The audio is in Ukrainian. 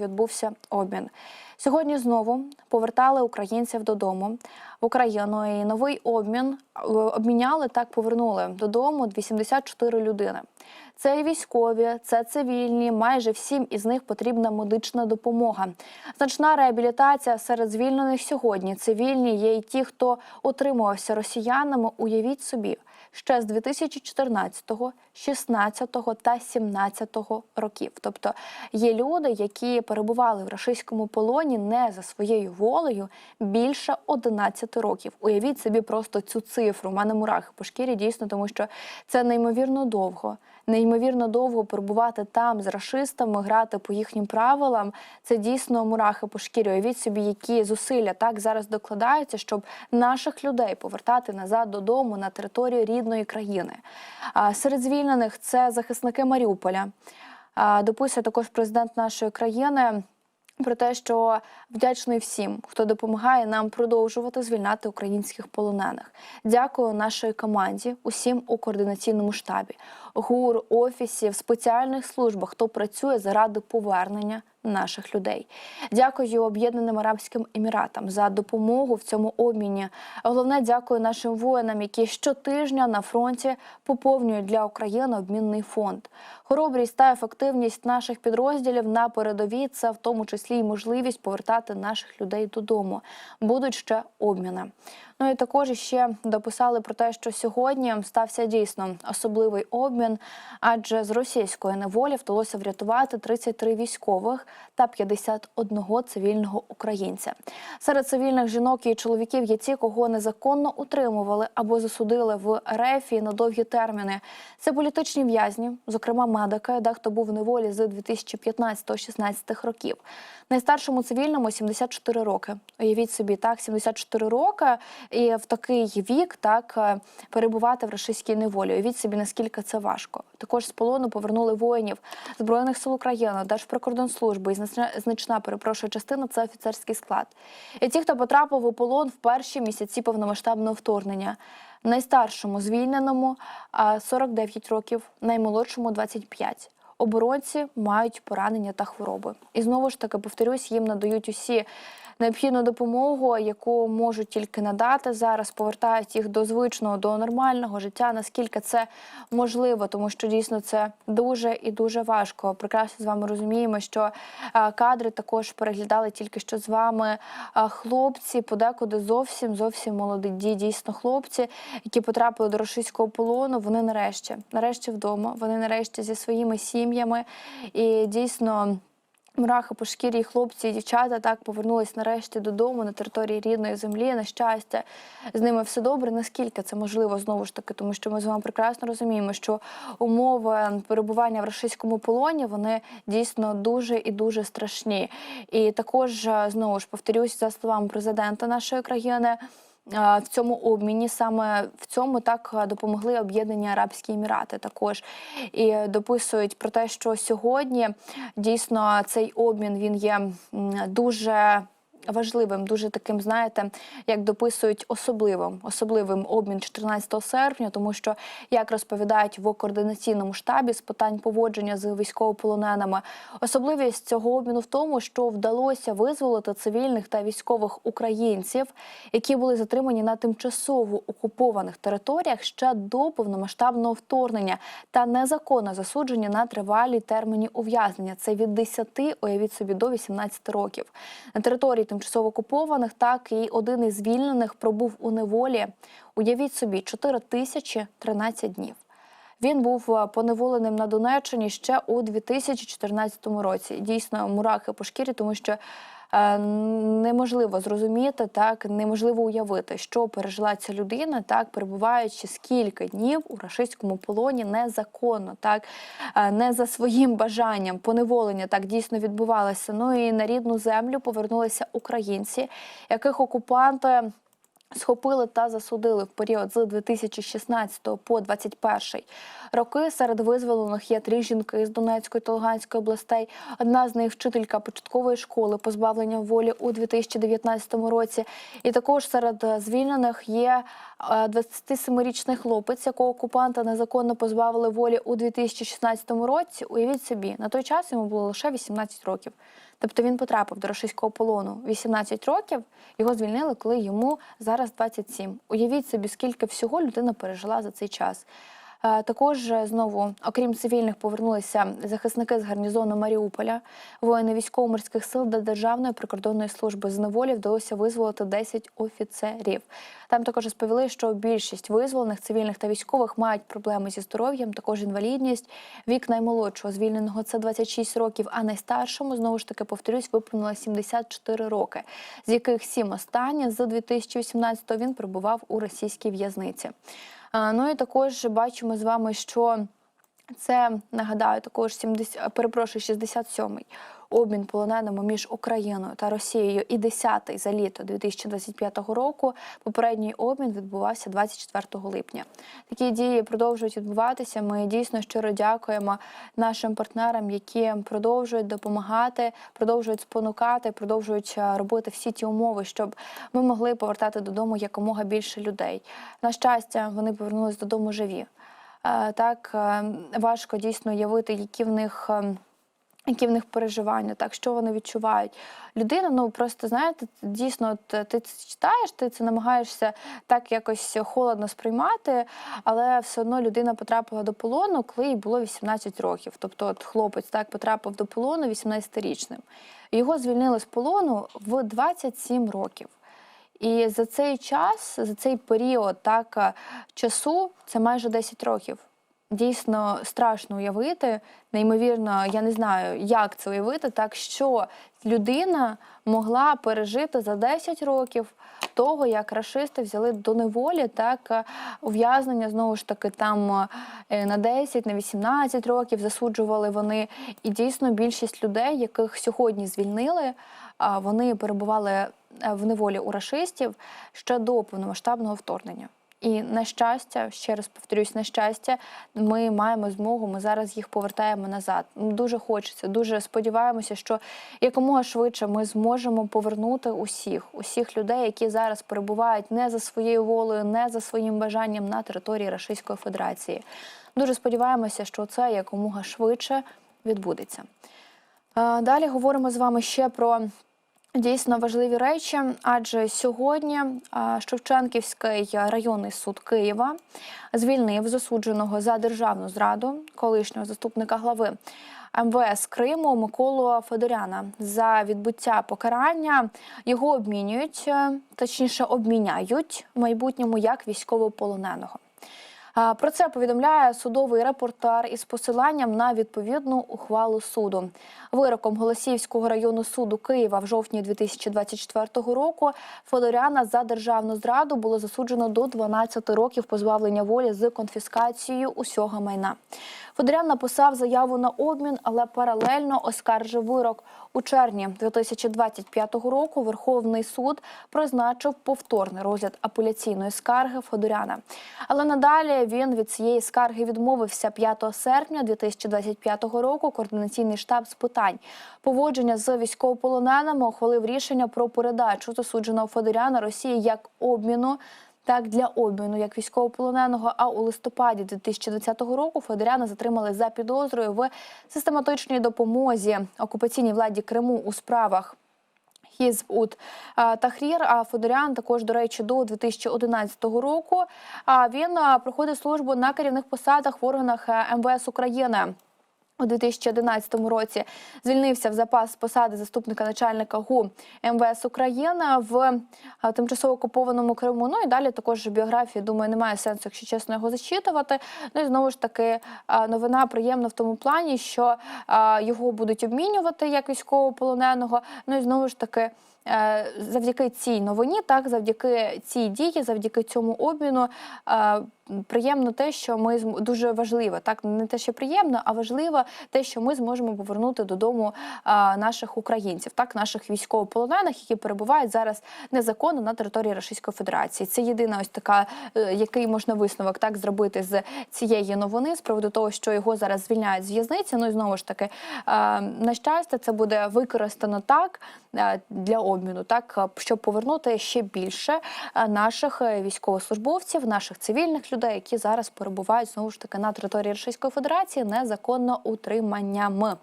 відбувся обмін. Сьогодні знову повертали українців додому в Україну. І новий обмін е, обміняли так, повернули додому 84 людини. Це військові, це цивільні. Майже всім із них потрібна медична допомога. Значна реабілітація серед звільнених сьогодні. Цивільні є і ті, хто утримувався росіянами. Уявіть собі, ще з 2014, 16 та 17 років. Тобто є люди, які перебували в рашистському полоні не за своєю волею більше 11 років. Уявіть собі просто цю цифру. У мене мурахи по шкірі дійсно, тому що це неймовірно довго. Неймовірно довго перебувати там з рашистами, грати по їхнім правилам. Це дійсно мурахи по шкірі. Уявіть собі, які зусилля так зараз докладаються, щоб наших людей повертати назад додому на територію рідної країни. Серед звільнених це захисники Маріуполя. Дописує також президент нашої країни. Про те, що вдячний всім, хто допомагає нам продовжувати звільняти українських полонених. Дякую нашій команді, усім у координаційному штабі, гур, офісів, спеціальних службах, хто працює заради повернення наших людей. Дякую Об'єднаним Арабським Еміратам за допомогу в цьому обміні. Головне, дякую нашим воїнам, які щотижня на фронті поповнюють для України обмінний фонд. Хоробрість та ефективність наших підрозділів на передовій це в тому числі й можливість повертати наших людей додому. Будуть ще обміни. Ну і також ще дописали про те, що сьогодні стався дійсно особливий обмін, адже з російської неволі вдалося врятувати 33 військових та 51 цивільного українця. Серед цивільних жінок і чоловіків є ті, кого незаконно утримували або засудили в РФ на довгі терміни. Це політичні в'язні, зокрема медики, дехто був в неволі з 2015-16 років. Найстаршому цивільному 74 роки. Уявіть собі, так, 74 роки, і в такий вік так е, перебувати в рашистській неволі. Уявіть собі, наскільки це важко. Також з полону повернули воїнів збройних сил України, Держприкордонслужби і значна, значна перепрошую частина це офіцерський склад. І ті, хто потрапив у полон в перші місяці повномасштабного вторгнення. Найстаршому звільненому 49 років, наймолодшому 25 оборонці мають поранення та хвороби. І знову ж таки повторюсь, їм надають усі необхідну допомогу, яку можуть тільки надати зараз. Повертають їх до звичного, до нормального життя. Наскільки це можливо, тому що дійсно це дуже і дуже важко. Прекрасно з вами розуміємо, що кадри також переглядали тільки що з вами а, хлопці, подекуди зовсім зовсім молоді дійсно хлопці, які потрапили до російського полону. Вони нарешті, нарешті вдома. Вони нарешті зі своїми сім'ями і дійсно. Мурахи по шкірі, хлопці і дівчата так повернулись нарешті додому на території рідної землі. На щастя, з ними все добре. Наскільки це можливо знову ж таки, тому що ми з вами прекрасно розуміємо, що умови перебування в рашистському полоні вони дійсно дуже і дуже страшні. І також знову ж повторюсь за словами президента нашої країни. В цьому обміні саме в цьому так е, допомогли Об'єднані Арабські Емірати. Також і дописують про те, що сьогодні дійсно цей обмін він є дуже. Важливим, дуже таким, знаєте, як дописують особливим, особливим обмін 14 серпня, тому що, як розповідають в координаційному штабі з питань поводження з військовополоненими, особливість цього обміну в тому, що вдалося визволити цивільних та військових українців, які були затримані на тимчасово окупованих територіях ще до повномасштабного вторгнення та незаконно засуджені на тривалі терміні ув'язнення. Це від 10, уявіть собі, до 18 років. На території тимчасово окупованих, так і один із звільнених пробув у неволі. Уявіть собі, 4 тисячі 13 днів. Він був е, поневоленим на Донеччині ще у 2014 році. Дійсно, мурахи по шкірі, тому що неможливо зрозуміти, так неможливо уявити, що пережила ця людина, так перебуваючи скільки днів у рашистському полоні незаконно, так е, не за своїм бажанням. Поневолення так дійсно відбувалося. Ну і на рідну землю повернулися українці, яких окупанти. Схопили та засудили в період з 2016 по 2021 роки. Серед визволених є три жінки з Донецької та Луганської областей. Одна з них вчителька початкової школи позбавлення волі у 2019 році. І також серед е, звільнених є е, 27-річний хлопець, якого окупанта незаконно позбавили волі у 2016 році. Уявіть собі, на той час йому було лише 18 років. Тобто він потрапив до російського полону 18 років, його звільнили, коли йому зараз 27. Уявіть собі, скільки всього людина пережила за цей час. Е, Також знову, окрім цивільних, повернулися захисники з гарнізону Маріуполя, воїни військово-морських сил та Державної прикордонної служби з неволі вдалося визволити 10 офіцерів. Там також розповіли, що більшість визволених цивільних та військових мають проблеми зі здоров'ям, також інвалідність. Вік наймолодшого звільненого це 26 років, а найстаршому знову ж таки повторюсь, виповнило 74 роки, з яких сім останні з 2018-го він перебував у російській в'язниці. А, Ну і також бачимо з вами, що це нагадаю, також 70, перепрошую, 67-й обмін полоненими між Україною та Росією і 10-й за літо 2025 року. Попередній обмін відбувався 24 липня. Такі дії продовжують відбуватися. Ми дійсно щиро дякуємо нашим партнерам, які продовжують допомагати, продовжують спонукати, продовжують е, робити всі ті умови, щоб ми могли повертати додому якомога більше людей. На щастя, вони повернулись додому живі. Е, Так е, важко дійсно уявити, які в них. е, Які в них переживання, так що вони відчувають. Людина, ну просто знаєте, дійсно, ти це читаєш, ти це намагаєшся так якось холодно сприймати, але все одно людина потрапила до полону, коли їй було 18 років. Тобто, от хлопець так потрапив до полону 18-річним. Його звільнили з полону в 27 років. І за цей час, за цей період так, е, часу, це майже 10 років. Дійсно страшно уявити, неймовірно, я не знаю, як це уявити, так що людина могла пережити за 10 років того, як рашисти взяли до неволі, так е, ув'язнення знову ж таки там е, на 10, на 18 років засуджували вони. І дійсно більшість людей, яких сьогодні звільнили, вони перебували в неволі у рашистів ще до повномасштабного вторгнення. І на щастя, ще раз повторюсь, на щастя, ми маємо змогу. Ми зараз їх повертаємо назад. Дуже хочеться, дуже сподіваємося, що якомога швидше ми зможемо повернути усіх, усіх людей, які зараз перебувають не за своєю волею, не за своїм бажанням на території Російської Федерації. Дуже сподіваємося, що це якомога швидше відбудеться. Е, Далі говоримо з вами ще про дійсно важливі речі, адже сьогодні Шевченківський районний суд Києва звільнив засудженого за державну зраду колишнього заступника глави. МВС Криму Миколу Федоряна за відбуття покарання його обмінюють, е, точніше обміняють в майбутньому як військовополоненого. А, Про це повідомляє судовий репортер із посиланням на відповідну ухвалу суду. Вироком Голосіївського району суду Києва в жовтні 2024 року Федоряна за державну зраду було засуджено до 12 років позбавлення волі з конфіскацією усього майна. Федорян написав заяву на обмін, але паралельно оскаржив вирок. У червні 2025 року Верховний суд призначив повторний розгляд апеляційної скарги Федоряна. Але надалі він від цієї скарги відмовився 5 серпня 2025 року. Координаційний штаб з питань поводження з військовополоненими ухвалив рішення про передачу засудженого Федоряна Росії як обміну. Так, для обміну як військовополоненого. А у листопаді 2020 року Федоряна затримали за підозрою в систематичній допомозі окупаційній владі Криму у справах. Хізбут Тахрір, а Федорян також, до речі, до 2011 року. А він а, проходить службу на керівних посадах в органах е, МВС України. У 2011 році звільнився в запас посади заступника начальника ГУ МВС України в тимчасово окупованому Криму. Ну і далі також біографії, думаю, немає сенсу, якщо чесно, його зачитувати. Ну і знову ж таки новина приємна в тому плані, що його будуть обмінювати як військовополоненого. Ну і знову ж таки. Е, Завдяки цій новині, так завдяки цій дії, завдяки цьому обміну, е, приємно те, що ми дуже важливо, так не те, що приємно, а важливо те, що ми зможемо повернути додому наших українців, так наших військовополонених, які перебувають зараз незаконно на території Російської Федерації. Це єдина ось така, е, який можна висновок так зробити з цієї новини з приводу того, що його зараз звільняють з в'язниці. Ну і знову ж таки, на щастя, це буде використано так е, для обміну, так е, щоб повернути ще більше е, наших е, військовослужбовців, наших цивільних людей, які зараз перебувають знову ж таки на території Російської Федерації незаконно утриманнями.